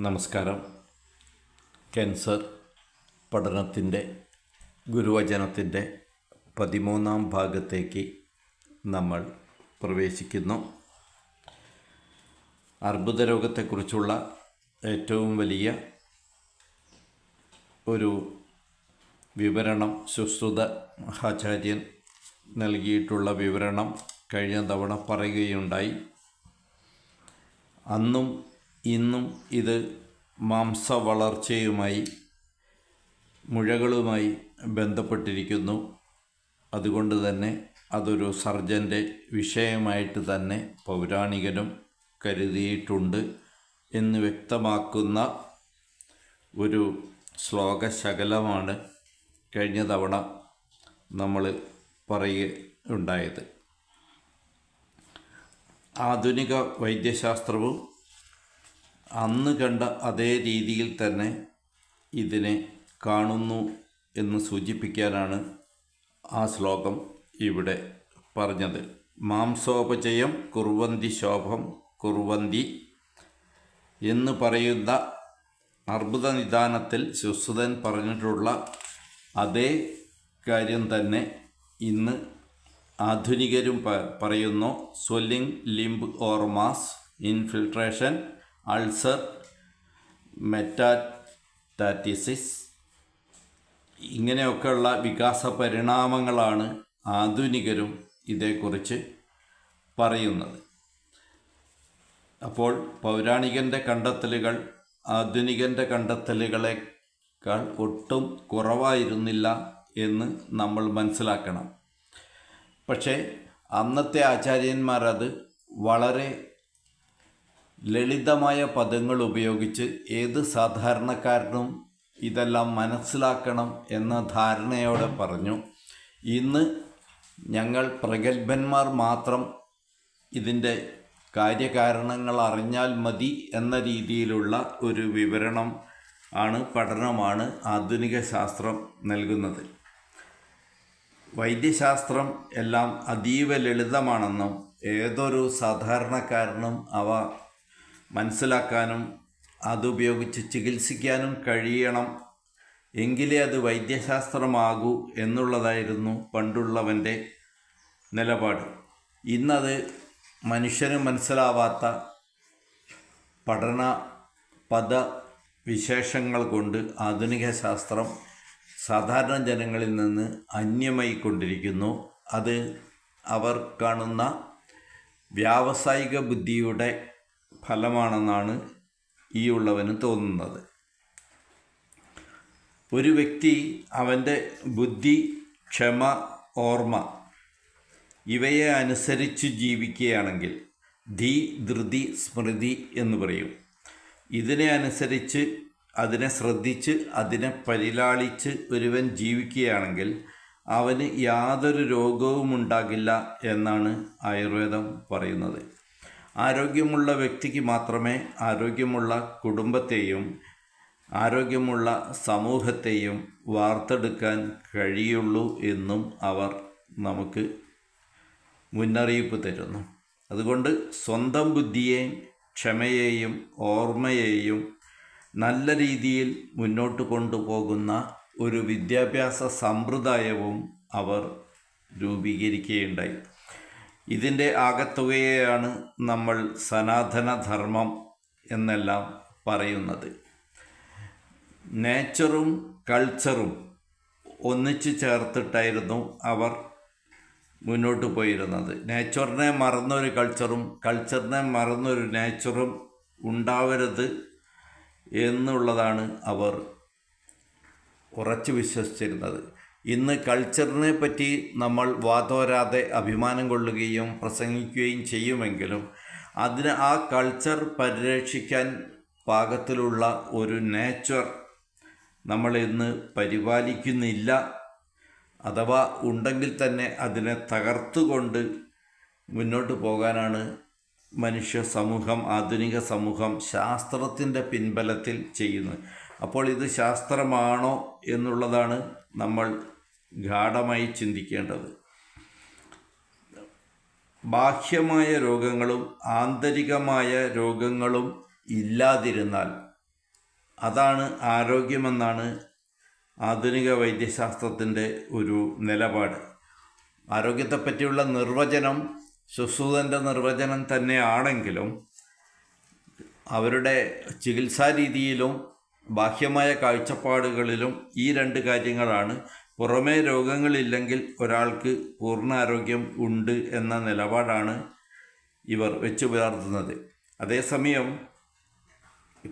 നമസ്കാരം. ക്യാൻസർ പഠനത്തിന്റെ ഗുരുവചനത്തിന്റെ പതിമൂന്നാം ഭാഗത്തേക്ക് നമ്മൾ പ്രവേശിക്കുന്നു. അർബുദ രോഗത്തെക്കുറിച്ചുള്ള ഏറ്റവും വലിയ ഒരു വിവരണം സുശ്രുത ആചാര്യൻ നൽകിയിട്ടുള്ള വിവരണം കഴിഞ്ഞ തവണ പറയുകയുണ്ടായി. അന്നും ഇന്നും ഇത് മാംസ വളർച്ചയുമായി മുഴകളുമായി ബന്ധപ്പെട്ടിരിക്കുന്നു. അതുകൊണ്ട് തന്നെ അതൊരു സർജന്റെ വിഷയമായിട്ട് തന്നെ പൗരാണികനും കരുതിയിട്ടുണ്ട് എന്ന് വ്യക്തമാക്കുന്ന ഒരു ശ്ലോകശകലമാണ് കഴിഞ്ഞ തവണ നമ്മൾ പറയുകയുണ്ടായത് ആധുനിക വൈദ്യശാസ്ത്രവും അന്ന് കണ്ട അതേ രീതിയിൽ തന്നെ ഇതിനെ കാണുന്നു എന്ന് സൂചിപ്പിക്കാനാണ് ആ ശ്ലോകം ഇവിടെ പറഞ്ഞത്. മാംസോപചയം കുർവന്തി ശോഭം കുർവന്തി എന്ന് പറയുന്ന അർബുദ നിദാനത്തിൽ സുശ്രുതൻ പറഞ്ഞിട്ടുള്ള അതേ കാര്യം തന്നെ ഇന്ന് ആധുനികരും പറയുന്നു. Swelling limb or mass infiltration ulcer metastasis ഇങ്ങനെയൊക്കെയുള്ള വികാസ പരിണാമങ്ങളാണ് ആധുനികരും ഇതേക്കുറിച്ച് പറയുന്നത്. അപ്പോൾ പൗരാണികന്റെ കണ്ടെത്തലുകൾ ആധുനികന്റെ കണ്ടെത്തലുകളെക്കാൾ ഒട്ടും കുറവായിരുന്നില്ല എന്ന് നമ്മൾ മനസ്സിലാക്കണം. പക്ഷേ അന്നത്തെ ആചാര്യന്മാരത് വളരെ ലളിതമായ പദങ്ങൾ ഉപയോഗിച്ച് ഏത് സാധാരണക്കാരനും ഇതെല്ലാം മനസ്സിലാക്കണം എന്ന ധാരണയോടെ പറഞ്ഞു. ഇന്ന് ഞങ്ങൾ പ്രഗത്ഭന്മാർ മാത്രം ഇതിന്റെ കാര്യകാരണങ്ങൾ അറിഞ്ഞാൽ മതി എന്ന രീതിയിലുള്ള ഒരു വിവരണം ആണ് പഠനമാണ് ആധുനിക ശാസ്ത്രം നൽകുന്നത്. വൈദ്യശാസ്ത്രം എല്ലാം അതീവ ലളിതമാണെന്നും ഏതൊരു സാധാരണക്കാരനും അവ മനസ്സിലാക്കാനും അതുപയോഗിച്ച് ചികിത്സിക്കാനും കഴിയണം. എങ്കിലേ അത് വൈദ്യശാസ്ത്രമാകൂ എന്നുള്ളതായിരുന്നു പണ്ടുള്ളവന്റെ നിലപാട്. ഇന്നത് മനുഷ്യന് മനസ്സിലാവാത്ത പഠന പദ വിശേഷങ്ങൾ കൊണ്ട് ആധുനിക ശാസ്ത്രം സാധാരണ ജനങ്ങളിൽ നിന്ന് അന്യമായി കൊണ്ടിരിക്കുന്നു അത് അവർ കാണുന്ന വ്യാവസായിക ബുദ്ധിയുടെ ഫലമാണെന്നാണ് ഈ ഉള്ളവന് തോന്നുന്നത്. ഒരു വ്യക്തി അവന്റെ ബുദ്ധി ക്ഷമ ഓർമ്മ ഇവയെ അനുസരിച്ച് ജീവിക്കുകയാണെങ്കിൽ ധീ ധൃതി സ്മൃതി എന്ന് പറയും. ഇതിനെ അനുസരിച്ച് അതിനെ ശ്രദ്ധിച്ച് അതിനെ പരിലാളിച്ച് ഒരുവൻ ജീവിക്കുകയാണെങ്കിൽ അവന് യാതൊരു രോഗവും ഉണ്ടാകില്ല എന്നാണ് ആയുർവേദം പറയുന്നത്. ആരോഗ്യമുള്ള വ്യക്തിക്ക് മാത്രമേ ആരോഗ്യമുള്ള കുടുംബത്തെയും ആരോഗ്യമുള്ള സമൂഹത്തെയും വാർത്തെടുക്കാൻ കഴിയുള്ളൂ എന്നും അവർ നമുക്ക് മുന്നറിയിപ്പ് തരുന്നു. അതുകൊണ്ട് സ്വന്തം ബുദ്ധിയെയും ക്ഷമയെയും ഓർമ്മയെയും നല്ല രീതിയിൽ മുന്നോട്ട് കൊണ്ടുപോകുന്ന ഒരു വിദ്യാഭ്യാസ സമ്പ്രദായവും അവർ രൂപീകരിക്കുകയുണ്ടായി. ഇതിന്റെ ആകത്തുകയാണ് നമ്മൾ സനാതനധർമ്മം എന്നെല്ലാം പറയുന്നത്. നേച്ചറും കൾച്ചറും ഒന്നിച്ചു ചേർത്തിട്ടായിരുന്നു അവർ മുന്നോട്ട് പോയിരുന്നത്. നേച്ചറിനെ മറന്നൊരു കൾച്ചറും കൾച്ചറിനെ മറന്നൊരു നേച്ചറും ഉണ്ടാവരുത് എന്നുള്ളതാണ് അവർ ഉറച്ചു വിശ്വസിച്ചിരുന്നത്. ഇന്ന് കൾച്ചറിനെ പറ്റി നമ്മൾ വാതോരാതെ അഭിമാനം കൊള്ളുകയും പ്രസംഗിക്കുകയും ചെയ്യുമെങ്കിലും അതിന് ആ കൾച്ചർ പരിരക്ഷിക്കാൻ പാകത്തിലുള്ള ഒരു നേച്ചർ നമ്മൾ ഇന്ന് പരിപാലിക്കുന്നില്ല. അഥവാ ഉണ്ടെങ്കിൽ തന്നെ അതിനെ തകർത്തുകൊണ്ട് മുന്നോട്ട് പോകാനാണ് മനുഷ്യ സമൂഹം ആധുനിക സമൂഹം ശാസ്ത്രത്തിന്റെ പിൻബലത്തിൽ ചെയ്യുന്നത്. അപ്പോൾ ഇത് ശാസ്ത്രമാണോ എന്നുള്ളതാണ് നമ്മൾ ഗാഠമായി ചിന്തിക്കേണ്ടത്. ബാഹ്യമായ രോഗങ്ങളും ആന്തരികമായ രോഗങ്ങളും ഇല്ലാതിരുന്നാൽ അതാണ് ആരോഗ്യമെന്നാണ് ആധുനിക വൈദ്യശാസ്ത്രത്തിന്റെ ഒരു നിലപാട്. ആരോഗ്യത്തെപ്പറ്റിയുള്ള നിർവചനം സുസൂതന്റെ നിർവചനം തന്നെയാണെങ്കിലും അവരുടെ ചികിത്സാ രീതിയിലും ബാഹ്യമായ കാഴ്ചപ്പാടുകളിലും ഈ രണ്ട് കാര്യങ്ങളാണ് പുറമേ രോഗങ്ങളില്ലെങ്കിൽ ഒരാൾക്ക് പൂർണ ആരോഗ്യം ഉണ്ട് എന്ന നിലപാടാണ് ഇവർ വെച്ചു പുലർത്തുന്നത്. അതേസമയം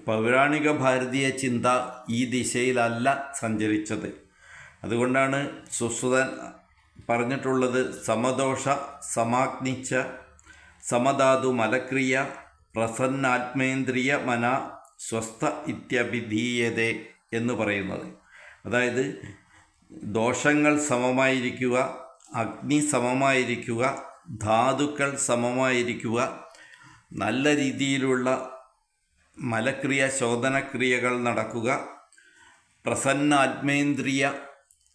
പൗരാണിക ഭാരതീയ ചിന്ത ഈ ദിശയിലല്ല സഞ്ചരിച്ചത്. അതുകൊണ്ടാണ് സുശ്രുതൻ പറഞ്ഞിട്ടുള്ളത് സമദോഷ സമാഗ്നിച്ച സമധാതു മലക്രിയ പ്രസന്നാത്മേന്ദ്രിയ മന സ്വസ്ഥ ഇത്യഭിധീയതേ എന്ന് പറയുന്നത്. അതായത് ദോഷങ്ങൾ സമമായിരിക്കുക അഗ്നി സമമായിരിക്കുക ധാതുക്കൾ സമമായിരിക്കുക നല്ല രീതിയിലുള്ള മലക്രിയ ശോധനക്രിയകൾ നടക്കുക പ്രസന്ന ആത്മേന്ദ്രിയ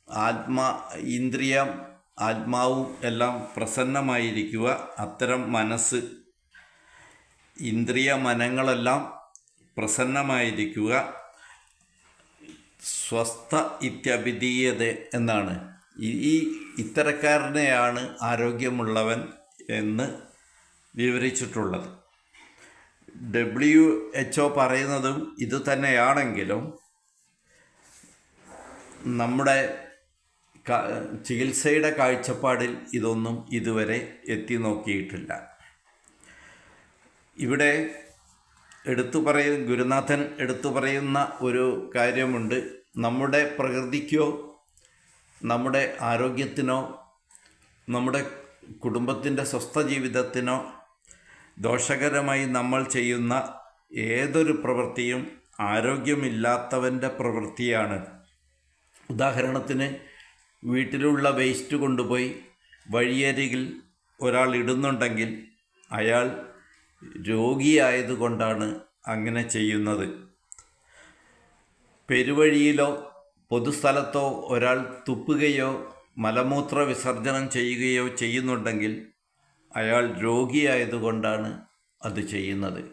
ആത്മാ ഇന്ദ്രിയം ആത്മാവും എല്ലാം പ്രസന്നമായിരിക്കുക അത്തരം മനസ്സ് ഇന്ദ്രിയ മനങ്ങളെല്ലാം പ്രസന്നമായിരിക്കുക സ്വസ്ഥ ഇത്യഭിധീയത എന്നാണ്. ഈ ഇത്തരക്കാരനെയാണ് ആരോഗ്യമുള്ളവൻ എന്ന് വിവരിച്ചിട്ടുള്ളത്. ഡബ്ല്യു എച്ച് ഒ പറയുന്നതും ഇതുതന്നെയാണെങ്കിലും നമ്മുടെ ചികിത്സയുടെ കാഴ്ചപ്പാടിൽ ഇതൊന്നും ഇതുവരെ എത്തി നോക്കിയിട്ടില്ല. ഇവിടെ എടുത്തു പറയുന്ന ഗുരുനാഥൻ എടുത്തു പറയുന്ന ഒരു കാര്യമുണ്ട്. നമ്മുടെ പ്രകൃതിക്കോ നമ്മുടെ ആരോഗ്യത്തിനോ നമ്മുടെ കുടുംബത്തിന്റെ സ്വസ്ഥ ജീവിതത്തിനോ ദോഷകരമായി നമ്മൾ ചെയ്യുന്ന ഏതൊരു പ്രവൃത്തിയും ആരോഗ്യമില്ലാത്തവന്റെ പ്രവൃത്തിയാണ്. ഉദാഹരണത്തിന് വീട്ടിലുള്ള വേസ്റ്റ് കൊണ്ടുപോയി വഴിയരികിൽ ഒരാൾ ഇടുന്നുണ്ടെങ്കിൽ അയാൾ രോഗിയായതുകൊണ്ടാണ് അങ്ങനെ ചെയ്യുന്നത്. പെരുവഴിയിലോ പൊതുസ്ഥലത്തോ ഒരാൾ തുപ്പുകയോ മലമൂത്ര വിസർജനം ചെയ്യുകയോ ചെയ്യുന്നുണ്ടെങ്കിൽ അയാൾ രോഗിയായതുകൊണ്ടാണ് അത് ചെയ്യുന്നത്.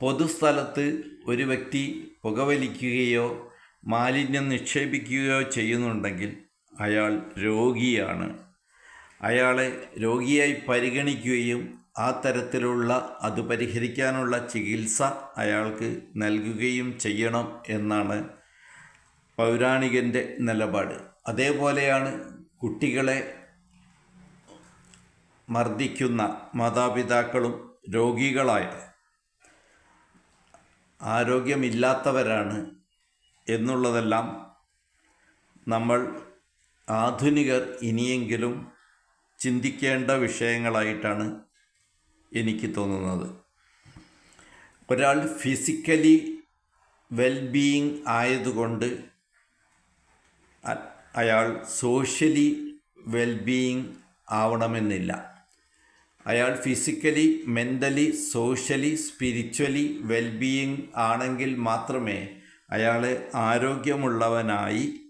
പൊതുസ്ഥലത്ത് ഒരു വ്യക്തി പുകവലിക്കുകയോ മാലിന്യം നിക്ഷേപിക്കുകയോ ചെയ്യുന്നുണ്ടെങ്കിൽ അയാൾ രോഗിയാണ്. അയാളെ രോഗിയായി പരിഗണിക്കുകയും ആ തരത്തിലുള്ള അത് പരിഹരിക്കാനുള്ള ചികിത്സ അയാൾക്ക് നൽകുകയും ചെയ്യണം എന്നാണ് പൗരാണികന്റെ നിലപാട്. അതേപോലെയാണ് കുട്ടികളെ മർദ്ദിക്കുന്ന മാതാപിതാക്കളും രോഗികളായ ആരോഗ്യമില്ലാത്തവരാണ് എന്നുള്ളതെല്ലാം നമ്മൾ ആധുനികർ ഇനിയെങ്കിലും ചിന്തിക്കേണ്ട വിഷയങ്ങളായിട്ടാണ് എനിക്ക് തോന്നുന്നത്. ഒരാൾ ഫിസിക്കലി വെൽബീയിങ് ആയതുകൊണ്ട് അയാൾ സോഷ്യലി വെൽബീയിങ് ആവണമെന്നില്ല. അയാൾ physically mentally socially spiritually wellbeing ആണെങ്കിൽ മാത്രമേ അയാളെ ആരോഗ്യമുള്ളവനായി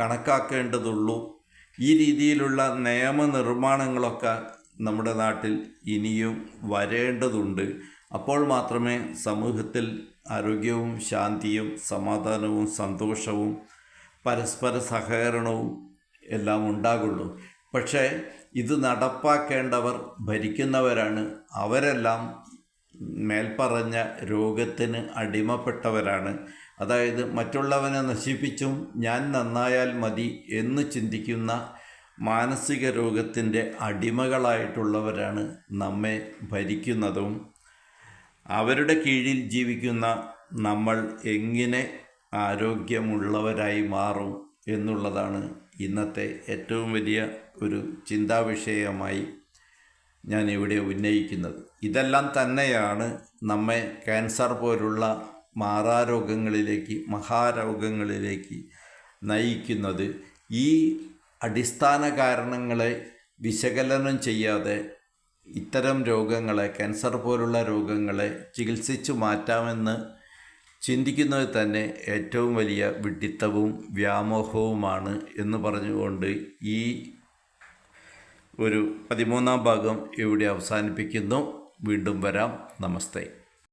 കണക്കാക്കേണ്ടതുള്ളൂ. ഈ രീതിയിലുള്ള നിയമനിർമ്മാണങ്ങളൊക്കെ നമ്മുടെ നാട്ടിൽ ഇനിയും വരേണ്ടതുണ്ട്. അപ്പോൾ മാത്രമേ സമൂഹത്തിൽ ആരോഗ്യവും ശാന്തിയും സമാധാനവും സന്തോഷവും പരസ്പര സഹകരണവും എല്ലാം ഉണ്ടാകുള്ളൂ. പക്ഷേ ഇത് നടപ്പാക്കേണ്ടവർ ഭരിക്കുന്നവരാണ്. അവരെല്ലാം മേൽപ്പറഞ്ഞ രോഗത്തിന് അടിമപ്പെട്ടവരാണ്. അതായത് മറ്റുള്ളവനെ നശിപ്പിച്ചും ഞാൻ നന്നായാൽ മതി എന്ന് ചിന്തിക്കുന്ന മാനസിക രോഗത്തിന്റെ അടിമകളായിട്ടുള്ളവരാണ് നമ്മെ ഭരിക്കുന്നതും അവരുടെ കീഴിൽ ജീവിക്കുന്ന നമ്മൾ എങ്ങനെ ആരോഗ്യമുള്ളവരായി മാറും എന്നുള്ളതാണ് ഇന്നത്തെ ഏറ്റവും വലിയ ഒരു ചിന്താവിഷയമായി ഞാൻ ഇവിടെ ഉന്നയിക്കുന്നത്. ഇതെല്ലാം തന്നെയാണ് നമ്മെ ക്യാൻസർ പോലുള്ള മാറാരോഗങ്ങളിലേക്ക് മഹാരോഗങ്ങളിലേക്ക് നയിക്കുന്നത്. ഈ അടിസ്ഥാന കാരണങ്ങളെ വിശകലനം ചെയ്യാതെ ഇത്തരം രോഗങ്ങളെ ക്യാൻസർ പോലുള്ള രോഗങ്ങളെ ചികിത്സിച്ചു മാറ്റാമെന്ന് ചിന്തിക്കുന്നത് തന്നെ ഏറ്റവും വലിയ വിഡിത്തവും വ്യാമോഹവുമാണ് എന്ന് പറഞ്ഞുകൊണ്ട് ഈ ഒരു പതിമൂന്നാം ഭാഗം ഇവിടെ അവസാനിപ്പിക്കുന്നു. വീണ്ടും വരാം. നമസ്തേ.